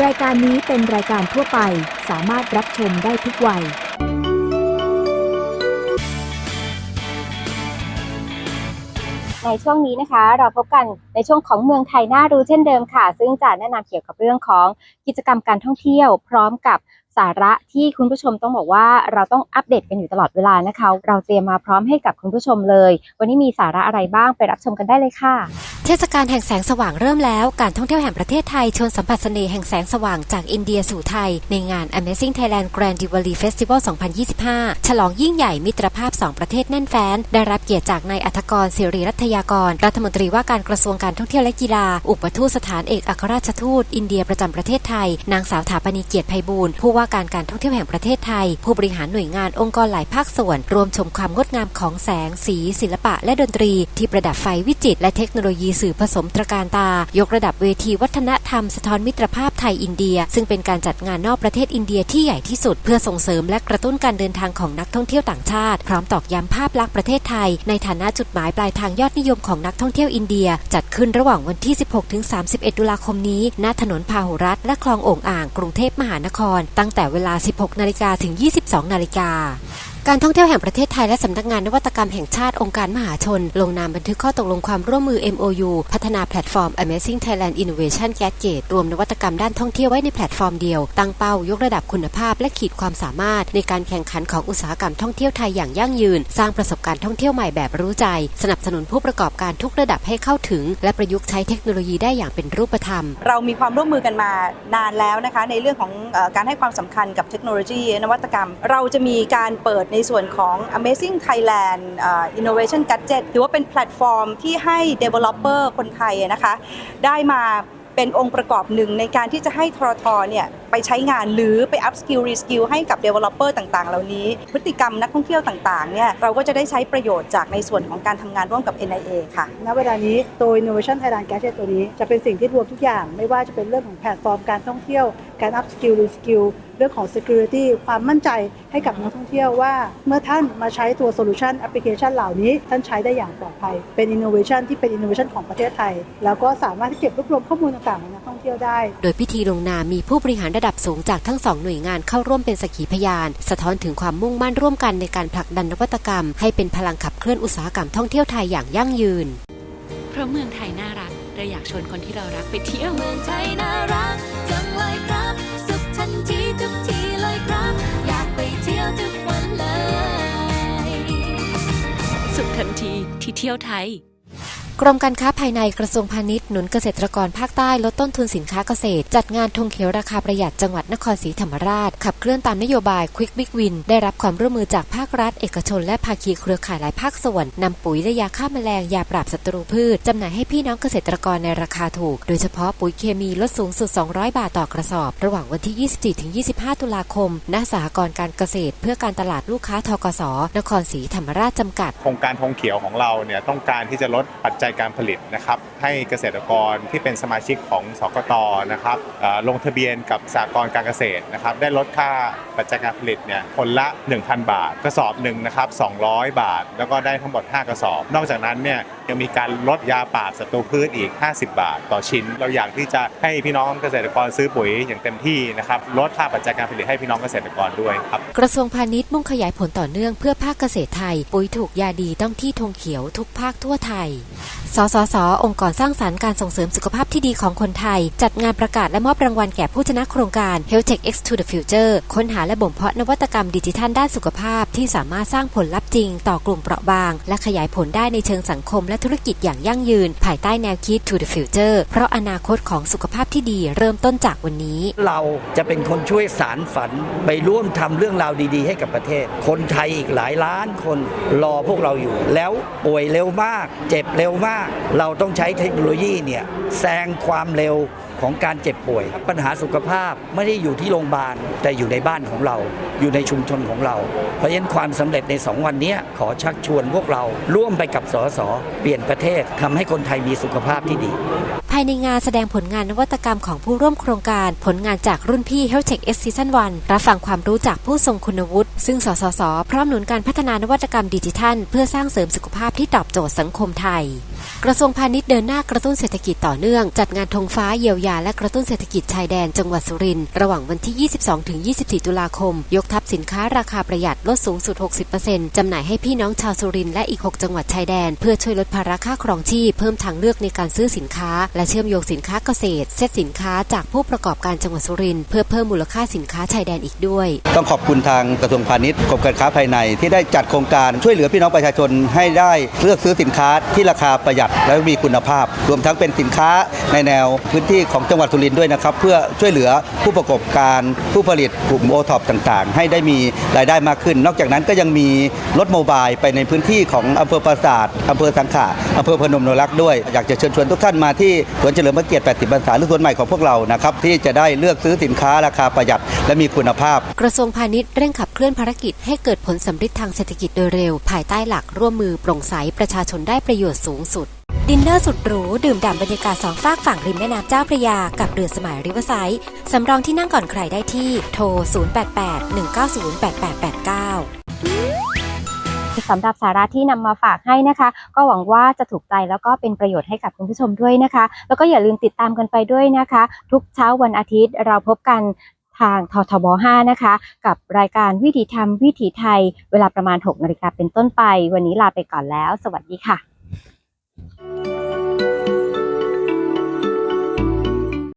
รายการนี้เป็นรายการทั่วไปสามารถรับชมได้ทุกวัย ในช่วงนี้นะคะ เราพบกันในช่วงของเมืองไทยน่ารู้เช่นเดิมค่ะ ซึ่งจะแนะนำเกี่ยวกับเรื่องของกิจกรรมการท่องเที่ยว พร้อมกับสาระที่คุณผู้ชมต้องบอกว่าเราต้องอัปเดตกันอยู่ตลอดเวลานะคะ เราเตรียมมาพร้อมให้กับคุณผู้ชมเลย วันนี้มีสาระอะไรบ้างไปรับชมกันได้เลยค่ะ เทศกาลแห่งแสงสว่างเริ่มแล้ว การท่องเที่ยวแห่งประเทศไทยชวนสัมผัสเสน่ห์แห่งแสงสว่างจากอินเดียสู่ไทย ในงาน Amazing Thailand Grand Diwali Festival 2025 ฉลองยิ่งใหญ่มิตรภาพ 2 ประเทศแน่นแฟ้น ได้รับเกียรติจากนายอัธกรศิริรัตยากร รัฐมนตรีว่าการกระทรวงการท่องเที่ยวและกีฬา อุปทูตสถานเอกอัครราชทูต อินเดียประจำประเทศไทย นางสาวถาปณีเกียรติไพบูลย์ผู้ว่าการการท่องเที่ยวแห่งประเทศไทย ผู้บริหารหน่วยงานองค์กรหลายภาคส่วน รวมชมความงดงามของแสงสี ศิลปะและดนตรี ที่ประดับไฟวิจิตรและเทคโนโลยีสื่อผสมตระการตา ยกระดับเวทีวัฒนธรรมสะท้อนมิตรภาพไทยอินเดีย ซึ่งเป็นการจัดงานนอกประเทศอินเดียที่ใหญ่ที่สุด เพื่อส่งเสริมและกระตุ้นการเดินทางของนักท่องเที่ยวต่างชาติ พร้อมตอกย้ำภาพลักษณ์ประเทศไทย ในฐานะจุดหมายปลายทางยอดนิยมของนักท่องเที่ยวอินเดีย จัดขึ้นระหว่างวันที่ 16-31 ตุลาคมนี้ณถนนพาหุรัตและคลองโอ่งอ่างกรุงเทพมหานคร ตั้งแต่เวลา 16 นาฬิกาถึง 22 นาฬิกา การท่องเที่ยวแห่งประเทศไทยและสำนักงานนวัตกรรมแห่งชาติองค์การมหาชน ลงนามบันทึกข้อตกลงความร่วมมือ MOU พัฒนาแพลตฟอร์ม Amazing Thailand Innovation Gadget รวมนวัตกรรมด้านท่องเที่ยวไว้ในแพลตฟอร์มเดียว ตั้งเป้ายกระดับคุณภาพและขีดความสามารถ ในการแข่งขันของอุตสาหกรรมท่องเที่ยวไทยอย่างยั่งยืน สร้างประสบการณ์ท่องเที่ยวใหม่แบบรู้ใจ สนับสนุนผู้ประกอบการทุกระดับให้เข้าถึง และประยุกต์ใช้เทคโนโลยีได้อย่างเป็นรูปธรรม เรามีความร่วมมือกันมานานแล้วนะคะในเรื่องของการให้ความสำคัญกับเทคโนโลยี นวัตกรรม เราจะมีการเปิดในส่วนของ Amazing Thailand Innovation Gadget ถือว่าเป็นแพลตฟอร์มที่ให้ Developer คนไทยนะคะ ได้มาเป็นองค์ประกอบหนึ่งในการที่จะให้ทรทเนี่ย ไปใช้งานหรือไป up skill re skill ให้กับ developer ต่างๆ เหล่านี้ พฤติกรรมนักท่องเที่ยวต่างๆเนี่ยเราก็จะได้ใช้ประโยชน์จากในส่วนของการทำงานร่วมกับ NIA ค่ะ ณ เวลานี้ตัว Innovation Thailand Gadget ตัวนี้จะเป็นสิ่งที่รวมทุกอย่างไม่ว่าจะเป็นเรื่องของแพลตฟอร์มการท่องเที่ยว การ up skill re skill เรื่องของ security ความมั่นใจให้กับนักท่องเที่ยวว่า เมื่อท่านมาใช้ตัว solution application เหล่านี้ ท่านใช้ได้อย่างปลอดภัย เป็น innovation ที่เป็น innovation ของประเทศไทย แล้วก็สามารถที่เก็บรวบรวมข้อมูลต่างๆของนักท่องเที่ยวได้ โดยพิธีลงนามมีผู้บริหารระดับสูงจากทั้งสองหน่วยงานเข้าร่วมเป็นสักขีพยาน สะท้อนถึงความมุ่งมั่นร่วมกันในการผลักดันนวัตกรรม ให้เป็นพลังขับเคลื่อนอุตสาหกรรมท่องเที่ยวไทยอย่างยั่งยืน เพราะเมืองไทยน่ารักเราอยากชวนคนที่เรารักไปเที่ยวเมืองไทยน่ารักจังเลยครับ สุขทันทีทุกทีเลยครับ อยากไปเที่ยวทุกวันเลย สุขทันทีที่เที่ยวไทย กรมการค้าภายในกระทรวงพาณิชย์หนุนเกษตรกรภาคใต้ลดต้นทุนสินค้าเกษตร จัดงานธงเขียวราคาประหยัดจังหวัดนครศรีธรรมราช ขับเคลื่อนตามนโยบาย Quick Big Win ได้รับความร่วมมือจากภาครัฐ เอกชน และภาคีเครือข่ายหลายภาคส่วนนำปุ๋ยและยาฆ่าแมลงยาปราบศัตรูพืชจำหน่ายให้พี่น้องเกษตรกรในราคาถูก โดยเฉพาะปุ๋ยเคมีลดสูงสุด 200 บาทต่อกระสอบ ระหว่างวันที่ 24-25 ตุลาคมณสหกรณ์การเกษตร เพื่อการตลาดลูกค้าทกสนครศรีธรรมราชจำกัดโครงการธงเขียวของเราเนี่ยต้องการที่จะลดปัจจัยการผลิตนะครับ ให้เกษตรกรที่เป็นสมาชิกของสกตนะครับลงทะเบียนกับสหกรการเกษตรนะครับ ได้ลดค่าปัจจัยการผลิตเนี่ยคนละ 1,000 บาท กระสอบหนึ่งนะครับ200 บาท แล้วก็ได้ทั้งหมด 5 กระสอบ นอกจากนั้นเนี่ยยังมีการลดยาปราบศัตรูพืชอีก 50 บาท ต่อชิ้น เราอยากที่จะให้พี่น้องเกษตรกรซื้อปุ๋ยอย่างเต็มที่นะครับลดค่าปัจจัยการผลิตให้พี่น้องเกษตรกรด้วยครับกระทรวงพาณิชย์มุ่งขยายผลต่อเนื่องเพื่อภาคเกษตรไทย ปุ๋ยถูกยาดีต้องที่ธงเขียวทุกภาคทั่วไทยสสส องค์กรสร้างสารรค์การส่งเสริมสุขภาพที่ดีของคนไทย จัดงานประกาศและมอบรางวัลแก่ผู้ชนะโครงการ Health Tech X to the Future ค้นหาและบ่มเพาะนวัตกรรมดิจิทัลด้านสุขภาพ ที่สามารถสร้างผลลัพธ์จริง ต่อกลุ่มเปราะบาง และขยายผลได้ในเชิงสังคมและธุรกิจอย่างยั่งยืน ภายใต้แนวคิด to the future เพราะอนาคตของสุขภาพที่ดีเริ่มต้นจากวันนี้ เราจะเป็นคนช่วยสารฝัน ไปร่วมทำเรื่องราวดีๆ ให้กับประเทศ คนไทยอีกหลายล้านคนรอพวกเราอยู่ แล้วป่วยเร็วมาก เจ็บเร็วมาเราต้องใช้เทคโนโลยีเนี่ยแซงความเร็วของการเจ็บป่วย ปัญหาสุขภาพไม่ได้อยู่ที่โรงพยาบาล แต่อยู่ในบ้านของเรา อยู่ในชุมชนของเรา เพราะฉะนั้นความสำเร็จใน 2 วันนี้ขอชักชวนพวกเราร่วมไปกับสสเปลี่ยนประเทศทำให้คนไทยมีสุขภาพที่ดี ภายในงานแสดงผลงานนวัตกรรมของผู้ร่วมโครงการ ผลงานจากรุ่นพี่ Health Tech X Season 1รับฟังความรู้จากผู้ทรงคุณวุฒิซึ่งสสสพร้อมหนุนการพัฒนานวัตกรรมดิจิทัล เพื่อสร้างเสริมสุขภาพที่ตอบโจทย์สังคมไทย กระทรวงพาณิชย์เดินหน้ากระตุ้นเศรษฐกิจต่อเนื่อง จัดงานธงฟ้าเยียวยาและกระตุ้นเศรษฐกิจชายแดนจังหวัดสุรินทร์ระหว่างวันที่ 22-24 ตุลาคม ยกทัพสินค้าราคาประหยัดลดสูงสุด 60%จำหน่ายให้พี่น้องชาวสุรินทร์และอีก 6 จังหวัดชายแดน เพื่อช่วยลดภาระค่าครองชีพเพิ่มทางเลือกในการซื้อสินค้า และเชื่อมโยงสินค้าเกษตรเซตสินค้าจากผู้ประกอบการจังหวัดสุรินทร์เพื่อเพิ่มมูลค่าสินค้าชายแดนอีกด้วย ต้องขอบคุณทางกระทรวงพาณิชย์กรมการค้าภายในที่ได้จัดโครงการช่วยเหลือพี่น้องประชาชนให้ได้เลือกซื้อสินค้าที่ราคาประหยัดและมีคุณภาพ รวมทั้งเป็นสินค้าในแนวพื้นที่ของจังหวัดสุรินทร์ด้วยนะครับเพื่อช่วยเหลือผู้ประกอบการผู้ผลิตกลุ่มโอท็อปต่างๆ ให้ได้มีรายได้มากขึ้น นอกจากนั้นก็ยังมีรถโมบายไปในพื้นที่ของอำเภอปราสาทอำเภอสังขะอำเภอพนมนรักษ์ด้วย อยากจะเชิญชวนทุกท่านมาที่สวนเฉลิมพระเกียรติ 80 พรรษาหรือสวนใหม่ของพวกเรานะครับที่จะได้เลือกซื้อสินค้าราคาประหยัดและมีคุณภาพ กระทรวงพาณิชย์เร่งขับเคลื่อนภารกิจให้เกิดผลสำฤทธิ์ทางเศรษฐกิจโดยเร็ว ภายใต้หลักร่วมมือโปร่งใสประชาชนได้ประโยชน์สูงสุด ดินเนอร์สุดหรู ดื่มด่ำบรรยากาศสองฝากฝั่งริมแม่น้ำเจ้าพระยา กับเรือสมัยริเวอร์ไซด์สำรองที่นั่งก่อนใครได้ที่โทร 0881908889 สำหรับสาระที่นำมาฝากให้นะคะ ก็หวังว่าจะถูกใจแล้วก็เป็นประโยชน์ให้กับคุณผู้ชมด้วยนะคะ แล้วก็อย่าลืมติดตามกันไปด้วยนะคะ ทุกเช้าวันอาทิตย์เราพบกันทางททบ 5 นะคะ กับรายการวิถีธรรมวิถีไทย เวลาประมาณ 6นาฬิกาเป็นต้นไป วันนี้ลาไปก่อนแล้ว สวัสดีค่ะ